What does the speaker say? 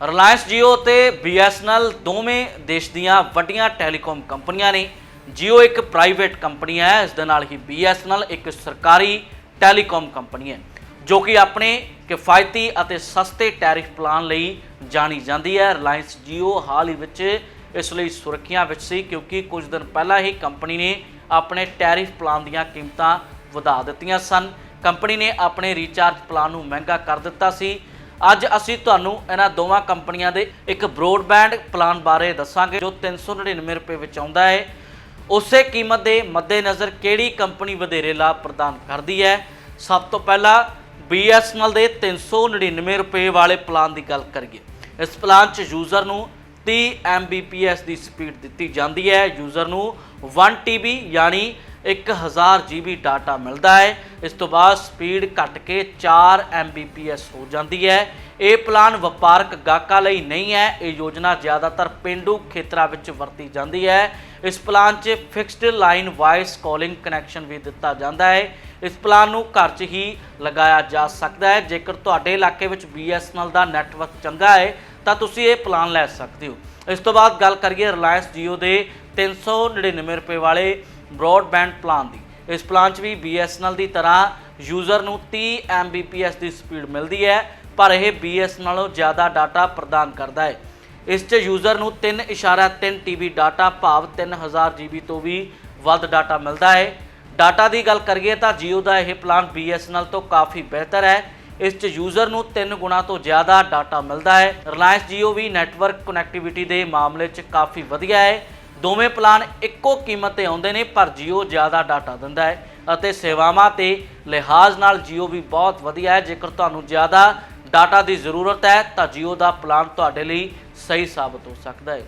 Reliance Jio ਤੇ BSNL ਦੋਵੇਂ ਦੇਸ਼ ਦੀਆਂ ਵੱਡੀਆਂ ਟੈਲੀਕਾਮ ਕੰਪਨੀਆਂ ਨੇ। Jio ਇੱਕ ਪ੍ਰਾਈਵੇਟ ਕੰਪਨੀ ਹੈ, ਇਸ ਦੇ ਨਾਲ ਹੀ BSNL ਇੱਕ ਸਰਕਾਰੀ ਟੈਲੀਕਾਮ ਕੰਪਨੀ ਹੈ, ਜੋ ਕਿ ਆਪਣੇ ਕਿਫਾਇਤੀ ਅਤੇ ਸਸਤੇ ਟੈਰਿਫ ਪਲਾਨ ਲਈ ਜਾਣੀ ਜਾਂਦੀ ਹੈ। ਰਿਲਾਇੰਸ Jio ਹਾਲ ਹੀ ਵਿੱਚ ਇਸ ਲਈ ਸੁਰੱਖਿਆ ਵਿੱਚ ਸੀ, ਕਿਉਂਕਿ ਕੁਝ ਦਿਨ ਪਹਿਲਾਂ ਹੀ ਕੰਪਨੀ ਨੇ ਆਪਣੇ ਟੈਰਿਫ ਪਲਾਨ ਦੀਆਂ ਕੀਮਤਾਂ ਵਧਾ ਦਿੱਤੀਆਂ ਸਨ। ਕੰਪਨੀ ਨੇ ਆਪਣੇ ਰੀਚਾਰਜ ਪਲਾਨ ਨੂੰ ਮਹਿੰਗਾ ਕਰ ਦਿੱਤਾ ਸੀ। ਅੱਜ ਅਸੀਂ ਤੁਹਾਨੂੰ ਇਹਨਾਂ ਦੋਵਾਂ ਕੰਪਨੀਆਂ ਦੇ ਇੱਕ ਬ੍ਰੌਡਬੈਂਡ ਪਲਾਨ ਬਾਰੇ ਦੱਸਾਂਗੇ, ਜੋ 399 ਰੁਪਏ ਵਿੱਚ ਆਉਂਦਾ ਹੈ। ਉਸੇ ਕੀਮਤ ਦੇ ਮੱਦੇਨਜ਼ਰ ਕਿਹੜੀ ਕੰਪਨੀ ਵਧੇਰੇ ਲਾਭ ਪ੍ਰਦਾਨ ਕਰਦੀ ਹੈ? ਸਭ ਤੋਂ ਪਹਿਲਾਂ BSNL ਦੇ 399 ਰੁਪਏ ਵਾਲੇ ਪਲਾਨ ਦੀ ਗੱਲ ਕਰੀਏ। ਇਸ ਪਲਾਨ 'ਚ ਯੂਜ਼ਰ ਨੂੰ 30 Mbps ਦੀ ਸਪੀਡ ਦਿੱਤੀ ਜਾਂਦੀ ਹੈ। ਯੂਜ਼ਰ ਨੂੰ 1 TB ਯਾਨੀ 1000 GB ਡਾਟਾ ਮਿਲਦਾ ਹੈ। ਇਸ ਤੋਂ ਬਾਅਦ ਸਪੀਡ ਘਟ ਕੇ 4 Mbps ਹੋ ਜਾਂਦੀ ਹੈ। ਇਹ ਪਲਾਨ ਵਪਾਰਕ ਗਾਹਕਾਂ ਲਈ ਨਹੀਂ ਹੈ। ਇਹ ਯੋਜਨਾ ਜ਼ਿਆਦਾਤਰ ਪਿੰਡੂ ਖੇਤਰਾਂ ਵਿੱਚ ਵਰਤੀ ਜਾਂਦੀ ਹੈ। ਇਸ ਪਲਾਨ 'ਚ fixed line voice calling connection ਵੀ ਦਿੱਤਾ ਜਾਂਦਾ ਹੈ। ਇਸ ਪਲਾਨ ਨੂੰ ਘਰ 'ਚ ਹੀ ਲਗਾਇਆ ਜਾ ਸਕਦਾ ਹੈ। ਜੇਕਰ ਤੁਹਾਡੇ ਇਲਾਕੇ ਵਿੱਚ BSNL ਦਾ ਨੈਟਵਰਕ ਚੰਗਾ ਹੈ, ਤਾਂ ਤੁਸੀਂ ਇਹ ਪਲਾਨ ਲੈ ਸਕਦੇ ਹੋ। ਇਸ ਤੋਂ ਬਾਅਦ ਗੱਲ ਕਰੀਏ ਰਿਲਾਇੰਸ Jio ਦੇ 399 ਰੁਪਏ ਵਾਲੇ ਬ੍ਰੌਡਬੈਂਡ ਪਲਾਨ ਦੀ। ਇਸ ਪਲਾਨ 'ਚ ਵੀ BSNL ਦੀ ਤਰ੍ਹਾਂ ਯੂਜ਼ਰ ਨੂੰ 30 Mbps ਦੀ ਸਪੀਡ ਮਿਲਦੀ ਹੈ, ਪਰ ਇਹ BSNL ਨਾਲੋਂ ਜ਼ਿਆਦਾ ਡਾਟਾ ਪ੍ਰਦਾਨ ਕਰਦਾ ਹੈ। ਇਸ 'ਚ ਯੂਜ਼ਰ ਨੂੰ 3.3 TB ਡਾਟਾ ਭਾਵ 3000 GB ਤੋਂ ਵੀ ਵੱਧ ਡਾਟਾ ਮਿਲਦਾ ਹੈ। ਡਾਟਾ ਦੀ ਗੱਲ ਕਰੀਏ ਤਾਂ Jio ਦਾ ਇਹ ਪਲਾਨ BSNL ਤੋਂ ਕਾਫੀ ਬਿਹਤਰ ਹੈ। ਇਸ 'ਚ ਯੂਜ਼ਰ ਨੂੰ 3 ਗੁਣਾ ਤੋਂ ਜ਼ਿਆਦਾ ਡਾਟਾ ਮਿਲਦਾ ਹੈ। ਰਿਲਾਇੰਸ Jio ਵੀ ਨੈਟਵਰਕ ਕਨੈਕਟੀਵਿਟੀ ਦੇ ਮਾਮਲੇ 'ਚ ਕਾਫੀ ਵਧੀਆ ਹੈ। ਦੋਵੇਂ ਪਲਾਨ ਇੱਕੋ ਕੀਮਤ ਤੇ ਆਉਂਦੇ ਨੇ, ਪਰ Jio ਜ਼ਿਆਦਾ ਡਾਟਾ ਦਿੰਦਾ ਹੈ ਅਤੇ ਸੇਵਾਵਾਂ ਤੇ ਲਿਹਾਜ਼ ਨਾਲ Jio ਵੀ ਬਹੁਤ ਵਧੀਆ ਹੈ। ਜੇਕਰ ਤੁਹਾਨੂੰ ਜ਼ਿਆਦਾ ਡਾਟਾ ਦੀ ਜ਼ਰੂਰਤ ਹੈ, ਤਾਂ Jio ਦਾ ਪਲਾਨ ਤੁਹਾਡੇ ਲਈ ਸਹੀ ਸਾਬਤ ਹੋ ਸਕਦਾ ਹੈ।